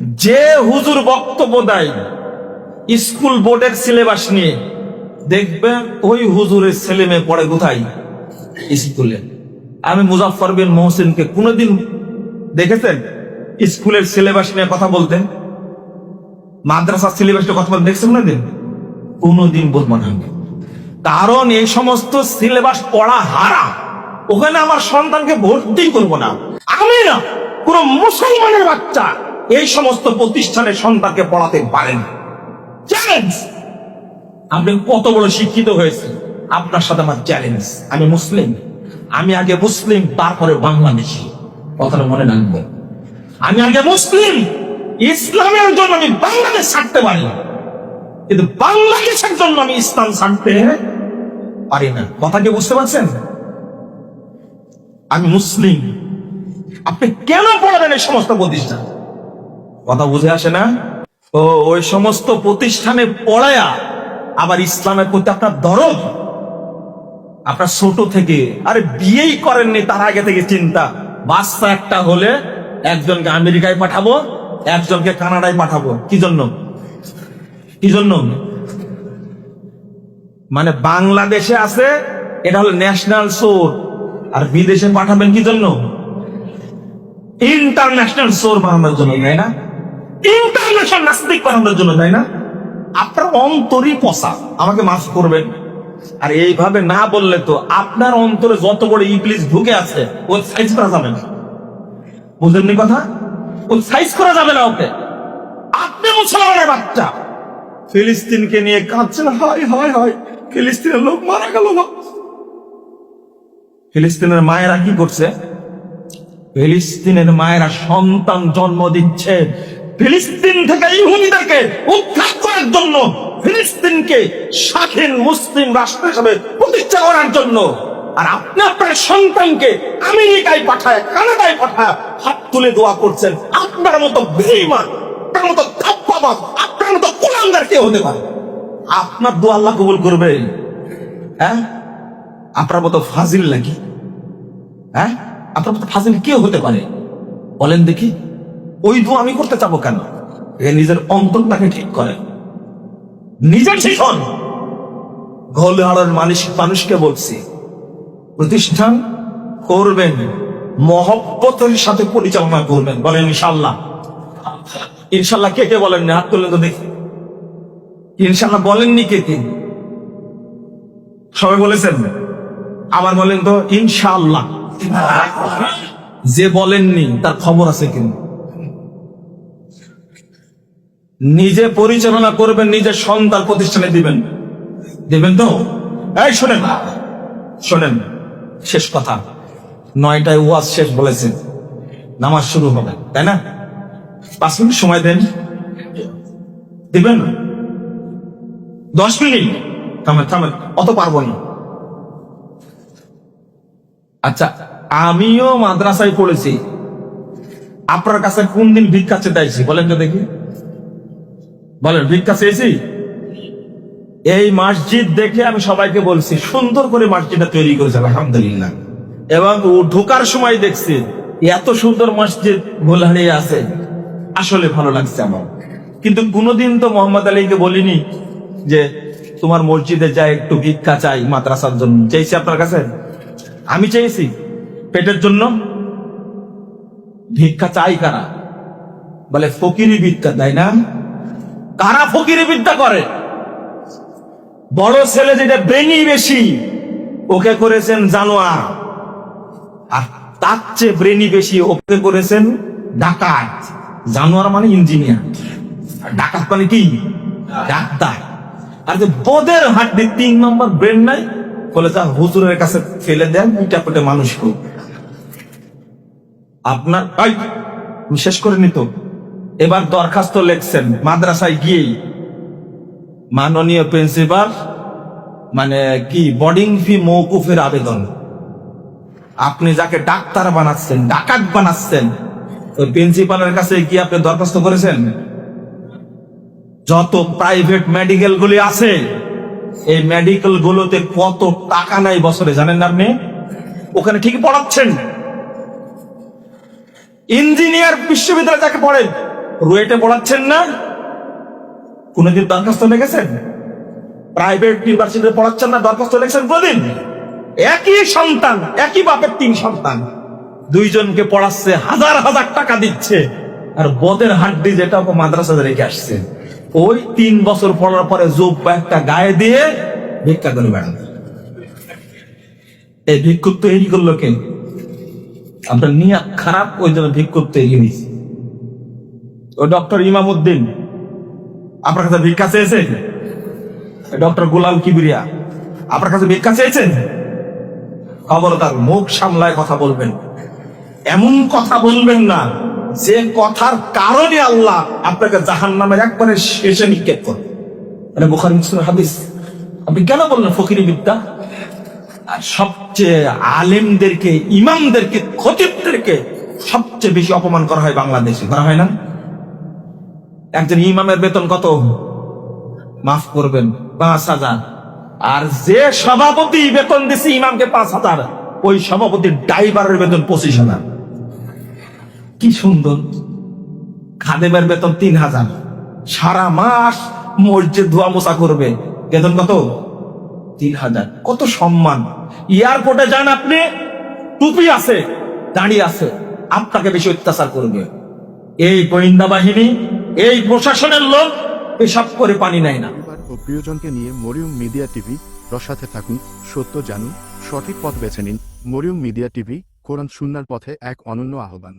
যে হুজুর বক্তব্য দেয়, স্কুল বোর্ডের সিলেবাস নিয়ে, দেখবে ওই হুজুরের ছেলে মেয়ে পড়ে কোথায়? স্কুলে। আমি মুজাফর বিন মোহসিনকে কোনোদিন দেখেছেন? স্কুলের সিলেবাস নিয়ে কথা বলতেন? মাদ্রাসার সিলেবাস নিয়ে কথা বলতে দেখছেন কোনোদিন? কোনোদিন বলব না। কারণ এই সমস্ত সিলেবাস পড়া হারা। ওখানে আমার সন্তানকে ভর্তি করব না। আমি না, কোন মুসলমানের বাচ্চা। এই সমস্ত প্রতিষ্ঠানে সন্তানকে পড়াতে পারেন। চ্যালেঞ্জ আপনি কত বড় শিক্ষিত হয়েছে আপনার সাথে আমার চ্যালেঞ্জ আমি মুসলিম। আমি আগে মুসলিম, তারপরে বাংলাদেশি। কথাটা মনে রাখব আমি আগে মুসলিম। ইসলামের জন্য আমি বাংলাদেশ ছাড়তে পারি। কিন্তু বাংলাদেশের জন্য আমি ইসলাম ছাড়তে পারি না। কথা কি বুঝতে পারছেন? আমি মুসলিম। আপনি কেন পড়াবেন এই সমস্ত প্রতিষ্ঠান? কথা বুঝে আসে না? ও, ওই সমস্ত প্রতিষ্ঠানে পড়ায়া আবার ইসলামের প্রতি আপনার দরদ? আপনার ছোট থেকে, আরে বিয়েই করেননি তার আগে থেকে চিন্তা। বাচ্চা একটা হলে একজনকে আমেরিকায় পাঠাবো, একজনকে কানাডায় পাঠাবো। কি জন্য? কি জন্য? মানে বাংলাদেশে আছে, এটা হলো ন্যাশনাল সোর আর বিদেশে পাঠাবেন কি জন্য? ইন্টারন্যাশনাল সোর বানানোর জন্য, তাই না? ইন্টারন্যাশনাল নাস্তিক বানানোর জন্য, তাই না? আপনার অন্তরই আমাকে মাফ করবেন। আর এইভাবে না বললে তো আপনার অন্তরে যত বড় ইংলিশ ঢুকে আছে ও সাইজ করা যাবে না। বুঝলেননি কথা? ও সাইজ করা যাবে না ওকে। আপনি মুসলমানের বাচ্চা। ফিলিস্তিনকে নিয়ে কাঁদছেন, হয় হয় হয়। ফিলিস্তিনের লোক মারা গেল ফিলিস্তিনের মায়েরা কি করছে? ফিলিস্তিনের মায়েরা সন্তান জন্ম দিচ্ছে। ফিলিস্তিন থেকে ইহুদিদেরকে উদ্ধার করার জন্য ফিলিস্তিনকে স্বাধীন মুসলিম রাষ্ট্র হিসেবে প্রতিষ্ঠা করার জন্য। আর আপনি আপনার সন্তানকে আমেরিকায় পাঠায়, কানাডায় পাঠায়, হাত তুলে দোয়া করছেন। আপনার মতো বেইমান আপনার মতো ধাপ্পাবাজ, আপনার মতো কোরআনদার কে হতে পারে। আপনার দোয়া আল্লাহ কবুল করবে। হ্যাঁ? আপনার মতো ফাজিল নাকি? হ্যাঁ? আপনার মতো ফাজিল কে হতে পারে। বলেন দেখি। ওই দোয়া আমি করতে চাবো কেন? নিজের অন্তরটাকে ঠিক করে। নিজের ঠিক হন। আড়ার মানুষ মানুষকে বলছি, প্রতিষ্ঠান করবেন মহব্বতের সাথে পরিচালনা করবেন, বলেন ইনশাল্লাহ ইনশাল্লাহ কে কে বলেননি? হাত তুলে তো দেখি। ইনশাল্লাহ বলেননি কে কে? সবাই বলেছেন? আবার বলেন তো ইনশাল্লাহ যে বলেননি, তার খবর আছে কিন্তু নিজে পরিচালনা করবেন নিজের সন্তান প্রতিষ্ঠানে দিবেন। দিবেন তো? এই শোনেন শোনেন, শেষ কথা। নয়টায় ওয়াজ শেষ বলেছেন। নামাজ শুরু হবে, তাই না? পাঁচ মিনিট সময় দেন। দিবেন? দশ মিনিট? থামেন থামেন অত পারব না। আচ্ছা আমিও মাদ্রাসায় পড়েছি। আপনার কাছে কোন দিন ভিক্ষা চেয়েছি বলেন তো দেখি। বলেন, ভিক্ষা চেয়েছি? এই মসজিদ দেখে আমি সবাইকে বলছি, সুন্দর করে মসজিদটা তৈরি করেছে আলহামদুলিল্লাহ। এবং ঢোকার সময় দেখছি, এত সুন্দর মসজিদ গোলহারিয়ে আছে। আসলে ভালো লাগছে আমার। কিন্তু কোনোদিন তো মোহাম্মদ আলীকে বলিনি যে, তোমার মসজিদে যাই, একটু ভিক্ষা চাই মাদ্রাসার জন্য। চেয়েছি আপনার কাছে? আমি চেয়েছি। পেটের জন্য? ভিক্ষা চাই কারা? বলে, ফকিরি ভিক্ষা তাই না? কারা ফকিরি বিদ্যা করে? বড় ছেলে যেটা ব্রেনি বেশি, ওকে করেছেন জানোয়ার। আর তার চেয়ে ব্রেনি বেশি, ওকে করেছেন ডাকাত। জানোয়ার মানে ইঞ্জিনিয়ার। আর ডাকাত মানে কি? ডাক্তার। আর যে বোদের হাড্ডি তিন নম্বর ব্রেন নাই, বলে যা হুজুরের কাছে ফেলে দেন পিটা পেটে মানুষ আপনার শেষ করে নিত এবার দরখাস্ত লেখছেন, মাদ্রাসায় গিয়েই। মাননীয় প্রিন্সিপাল মানে কি বোর্ডিং ফি মৌকুফের আবেদন। আপনি যাকে ডাক্তার বানাচ্ছেন, ডাকাত বানাচ্ছেন, ওই প্রিন্সিপালের কাছে কি আপনি দরখাস্ত করেছেন? যত প্রাইভেট মেডিকেল গুলি আছে, এই মেডিকেল গুলোতে কত টাকা নাই বছরে, জানেন না আপনি? ওখানে ঠিকই পড়াচ্ছেন। ইঞ্জিনিয়ার বিশ্ববিদ্যালয় যাকে পড়েন রুয়েটে পড়াচ্ছেন না? কোনদিন দরখাস্ত লেগেছেন? প্রাইভেট ইউনিভার্সিটিতে পড়াচ্ছেন না দরখাস্ত লেগেছেন কোনদিন? একই সন্তান, একই বাপের তিন সন্তান। দুইজনকে পড়াচ্ছে, হাজার হাজার টাকা দিচ্ছে। আর বদের হাড্ডি যেটা ওকে মাদ্রাসাতে রেখে আসছে। ওই তিন বছর পড়ার পরে জোব একটা গায়ে দিয়ে ভিক্ষা করে বেড়ান এই ভিক্ষুক তৈরি করল কে? আপনার নিয়াত খারাপ, ওই জন্য ভিক্ষুক তৈরি হয়েছে। ডক্টর ইমামউদ্দিন আপনার কাছে ভিক্ষা চেয়েছেন ডক্টর গোলাম কিবরিয়া, আপনার কাছে ভিক্ষা চেয়েছেন খবরদার, মুখ সামলায় কথা বলবেন। এমন কথা বলবেন না, যে কথার কারণে আল্লাহ আপনাকে জাহান নামের একবারে শেষে নিক্ষেপ করে মানে বুখারি মুসলিম হাদিস। আপনি কেন বললেন ফকিরি বিদ্যা? আর সবচেয়ে আলেমদেরকে, ইমামদেরকে, খতিবদেরকে সবচেয়ে বেশি অপমান করা হয় বাংলাদেশে। করা হয় না? একজন ইমামের বেতন কত? মাফ করবেন, পাঁচ হাজার। আর যে সভাপতি বেতন দিছে ইমামকে পাঁচ হাজার, ওই সভাপতির ড্রাইভারের বেতন পঁচিশ হাজার। কি সুন্দর। খাদেমের বেতন তিন হাজার। সারা মাস মসজিদ ধোয়া মোছা করবে। বেতন কত? তিন হাজার। কত সম্মান। এয়ারপোর্টে যান আপনি, টুপি আছে দাঁড়িয়ে আছে, আপনাকে বেশি অত্যাচার করবে। এই গোয়েন্দা বাহিনী এই প্রশাসনের লোক পেশাব করে পানি নেয় না। প্রিয়জনকে নিয়ে মরিয়ম মিডিয়া টিভি, রসাতে থাকুন, সত্য জানুন, সঠিক পথ বেছে নিন। মরিয়ম মিডিয়া টিভি, কোরআন সুন্নার পথে এক অনন্য আহ্বান।